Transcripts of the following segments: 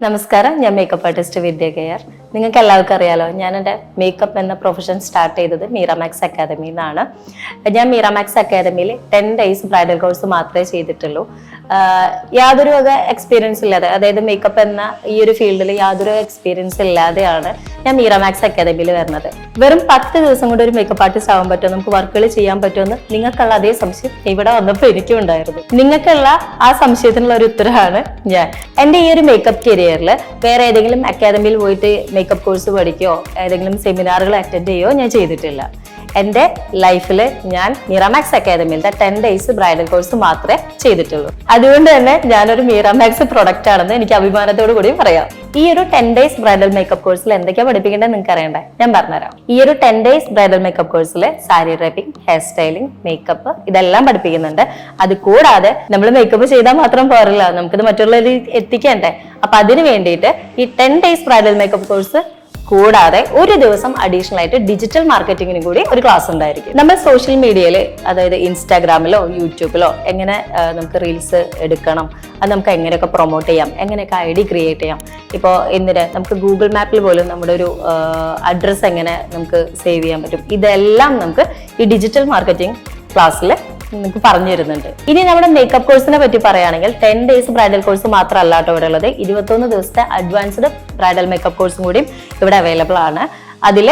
നമസ്കാരം ഞാൻ makeup artist വിദ്യ care നിങ്ങൾക്ക് എല്ലാവർക്കും അറിയാലോ ഞാൻ എന്റെ മേക്കപ്പ് എന്ന പ്രൊഫഷൻ സ്റ്റാർട്ട് ചെയ്തത് മീറാമാക്സ് അക്കാദമിയിൽ നിന്നാണ് ഞാൻ മീറാമാക്സ് അക്കാദമിയിൽ ടെൻ ഡേയ്സ് ബ്രൈഡൽ കോഴ്സ് മാത്രമേ ചെയ്തിട്ടുള്ളൂ. യാതൊരു വക എക്സ്പീരിയൻസ് ഇല്ലാതെ അതായത് മേക്കപ്പ് എന്ന ഈ ഒരു ഫീൽഡിൽ യാതൊരു എക്സ്പീരിയൻസ് ഇല്ലാതെയാണ് ഞാൻ മീറമാക്സ് അക്കാദമിയിൽ വരുന്നത്. വെറും പത്ത് ദിവസം കൊണ്ട് ഒരു മേക്കപ്പ് ആർട്ടിസ്റ്റ് ആവാൻ പറ്റുമോ? നമുക്ക് വർക്കുകൾ ചെയ്യാൻ പറ്റുമെന്ന് നിങ്ങൾക്കുള്ള അതേ സംശയം ഇവിടെ വന്നപ്പോൾ എനിക്കും ഉണ്ടായിരുന്നു. നിങ്ങൾക്കുള്ള ആ സംശയത്തിനുള്ള ഒരു ഉത്തരമാണ് ഞാൻ. എന്റെ ഈ ഒരു മേക്കപ്പ് കരിയറിൽ വേറെ ഏതെങ്കിലും അക്കാദമിയിൽ പോയിട്ട് മേക്കപ്പ് കോഴ്സ് പഠിക്കുകയോ ഏതെങ്കിലും സെമിനാറുകൾ അറ്റൻഡ് ചെയ്യുകയോ ഞാൻ ചെയ്തിട്ടില്ല. എന്റെ ലൈഫിൽ ഞാൻ മിറാമാക്സ് അക്കാദമിയിലത്തെ ടെൻ ഡേയ്സ് ബ്രൈഡൽ കോഴ്സ് മാത്രമേ ചെയ്തിട്ടുള്ളൂ. അതുകൊണ്ട് തന്നെ ഞാനൊരു മിറാമാക്സ് പ്രൊഡക്റ്റ് ആണെന്ന് എനിക്ക് അഭിമാനത്തോടു കൂടി പറയാം. ഈ ഒരു ടെൻ ഡേയ്സ് ബ്രൈഡൽ മേക്കപ്പ് കോഴ്സിൽ എന്തൊക്കെയാണ് പഠിപ്പിക്കേണ്ടത് നിങ്ങൾക്ക് അറിയണ്ടേ? ഞാൻ പറഞ്ഞുതരാം. ഈ ഒരു ടെൻ ഡേയ്സ് ബ്രൈഡൽ മേക്കപ്പ് കോഴ്സിൽ sari draping hair styling makeup ഇതെല്ലാം പഠിപ്പിക്കുന്നുണ്ട്. അത് കൂടാതെ നമ്മൾ മേക്കപ്പ് ചെയ്താൽ മാത്രം പോരല്ല. നമുക്കിത് മറ്റുള്ളവരിൽ എത്തിക്കണ്ടേ? അപ്പൊ അതിന് വേണ്ടിയിട്ട് ഈ ten days bridal makeup course കൂടാതെ ഒരു ദിവസം അഡീഷണൽ ആയിട്ട് ഡിജിറ്റൽ മാർക്കറ്റിങ്ങിന് കൂടി ഒരു ക്ലാസ് ഉണ്ടായിരിക്കും. നമ്മൾ സോഷ്യൽ മീഡിയയിൽ അതായത് ഇൻസ്റ്റാഗ്രാമിലോ യൂട്യൂബിലോ എങ്ങനെ നമുക്ക് റീൽസ് എടുക്കണം അത് നമുക്ക് എങ്ങനെയൊക്കെ പ്രൊമോട്ട് ചെയ്യാം എങ്ങനെയൊക്കെ ഐ ഡി ക്രിയേറ്റ് ചെയ്യാം. ഇപ്പോൾ എന്തിന് നമുക്ക് ഗൂഗിൾ മാപ്പിൽ പോലും നമ്മുടെ ഒരു അഡ്രസ്സ് എങ്ങനെ നമുക്ക് സേവ് ചെയ്യാൻ പറ്റും? ഇതെല്ലാം നമുക്ക് ഈ ഡിജിറ്റൽ മാർക്കറ്റിംഗ് ക്ലാസ്സിൽ നിങ്ങൾക്ക് പറഞ്ഞു തരുന്നുണ്ട്. ഇനി നമ്മുടെ മേക്കപ്പ് കോഴ്സിനെ പറ്റി പറയുകയാണെങ്കിൽ ടെൻ ഡേയ്സ് ബ്രൈഡൽ കോഴ്സ് മാത്രമല്ല കേട്ടോ ഇവിടെ ഉള്ളത്. ഇരുപത്തൊന്ന് ദിവസത്തെ അഡ്വാൻസ്ഡ് ബ്രൈഡൽ മേക്കപ്പ് കോഴ്സും കൂടി ഇവിടെ അവൈലബിൾ ആണ്. അതിൽ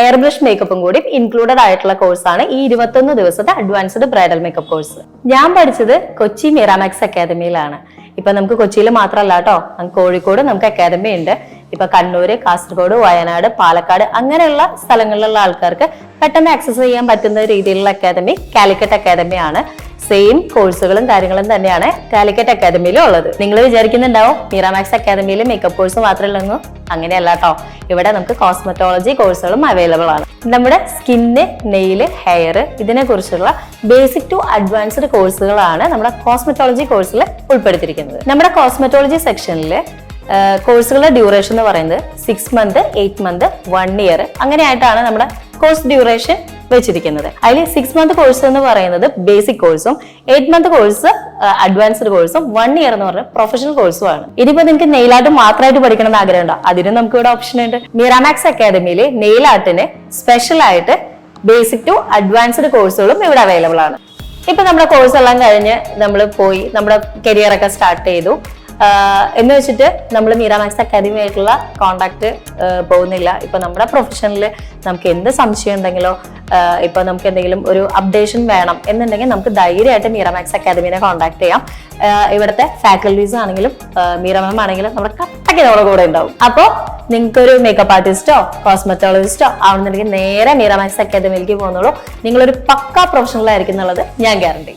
എയർ ബ്രഷ് മേക്കപ്പും കൂടി ഇൻക്ലൂഡഡ് ആയിട്ടുള്ള കോഴ്സാണ് ഈ ഇരുപത്തൊന്ന് ദിവസത്തെ അഡ്വാൻസ്ഡ് ബ്രൈഡൽ മേക്കപ്പ് കോഴ്സ് ഞാൻ പഠിച്ചത് കൊച്ചി മിറാമാക്സ് അക്കാദമിയിലാണ് ഇപ്പൊ നമുക്ക് കൊച്ചിയിൽ മാത്രമല്ല കേട്ടോ കോഴിക്കോട് നമുക്ക് അക്കാദമി ഉണ്ട്. ഇപ്പൊ കണ്ണൂര് കാസർഗോഡ് വയനാട് പാലക്കാട് അങ്ങനെയുള്ള സ്ഥലങ്ങളിലുള്ള ആൾക്കാർക്ക് പെട്ടെന്ന് ആക്സസ് ചെയ്യാൻ പറ്റുന്ന രീതിയിലുള്ള അക്കാദമി കാലിക്കറ്റ് അക്കാദമി ആണ്. സെയിം കോഴ്സുകളും കാര്യങ്ങളും തന്നെയാണ് കാലിക്കറ്റ് അക്കാദമിയിലും ഉള്ളത്. നിങ്ങൾ വിചാരിക്കുന്നുണ്ടാവും മീറാമാക്സ് അക്കാദമിയിൽ മേക്കപ്പ് കോഴ്സ് മാത്രമല്ലെന്നു അങ്ങനെയല്ല കേട്ടോ ഇവിടെ നമുക്ക് കോസ്മെറ്റോളജി കോഴ്സുകളും അവൈലബിൾ ആണ്. നമ്മുടെ സ്കിന്ന് നെയിൽ ഹെയർ ഇതിനെ കുറിച്ചുള്ള ബേസിക് ടു അഡ്വാൻസ്ഡ് കോഴ്സുകളാണ് നമ്മുടെ കോസ്മെറ്റോളജി കോഴ്സിൽ ഉൾപ്പെടുത്തിയിരിക്കുന്നത്. നമ്മുടെ കോസ്മെറ്റോളജി സെക്ഷനിൽ കോഴ്സുകളുടെ ഡ്യൂറേഷൻ എന്ന് പറയുന്നത് six month eight month one year അങ്ങനെയായിട്ടാണ് നമ്മുടെ കോഴ്സ് ഡ്യൂറേഷൻ വെച്ചിരിക്കുന്നത്. അതിൽ സിക്സ് മന്ത് കോഴ്സ് എന്ന് പറയുന്നത് ബേസിക് കോഴ്സും എയ്റ്റ് മന്ത് കോഴ്സ് അഡ്വാൻസ്ഡ് കോഴ്സും വൺ ഇയർ എന്ന് പറഞ്ഞ പ്രൊഫഷണൽ കോഴ്സും ആണ്. ഇനിയിപ്പോ നിങ്ങൾക്ക് നെയിൽ ആർട്ട് മാത്രമായിട്ട് പഠിക്കണം എന്ന് ആഗ്രഹമുണ്ടോ? അതിനും നമുക്ക് ഇവിടെ ഓപ്ഷൻ ഉണ്ട്. മിറാമാക്സ് അക്കാദമിയിൽ നെയിൽ ആർട്ടിന് സ്പെഷ്യൽ ആയിട്ട് ബേസിക് ടു അഡ്വാൻസ്ഡ് കോഴ്സുകളും ഇവിടെ അവൈലബിൾ ആണ്. ഇപ്പൊ നമ്മുടെ കോഴ്സ് എല്ലാം കഴിഞ്ഞ് നമ്മൾ പോയി നമ്മുടെ കരിയർ ഒക്കെ സ്റ്റാർട്ട് ചെയ്തു. എന്ന് വെച്ചിട്ട് നമ്മൾ മീറാമാക്സ് അക്കാദമി ആയിട്ടുള്ള കോണ്ടാക്ട് പോകുന്നില്ല. ഇപ്പൊ നമ്മുടെ പ്രൊഫഷനിൽ നമുക്ക് എന്ത് സംശയം ഉണ്ടെങ്കിലോ ഇപ്പൊ നമുക്ക് എന്തെങ്കിലും ഒരു അപ്ഡേഷൻ വേണം എന്നുണ്ടെങ്കിൽ നമുക്ക് ധൈര്യമായിട്ട് മീറാമാക്സ് അക്കാദമിനെ കോൺടാക്ട് ചെയ്യാം. ഇവിടുത്തെ ഫാക്കൽറ്റീസ് ആണെങ്കിലും മീറമാം ആണെങ്കിലും നമ്മുടെ കട്ടയ്ക്ക് നമ്മുടെ കൂടെ ഉണ്ടാവും. അപ്പോൾ നിങ്ങൾക്ക് ഒരു മേക്കപ്പ് ആർട്ടിസ്റ്റോ കോസ്മെറ്റോളജിസ്റ്റോ ആവുന്നുണ്ടെങ്കിൽ നേരെ മീറാമാക്സ് അക്കാദമിയിലേക്ക് പോകുന്നുള്ളൂ. നിങ്ങളൊരു പക്ക പ്രൊഫഷണൽ ആയിരിക്കും എന്നുള്ളത് ഞാൻ ഗ്യാരണ്ടി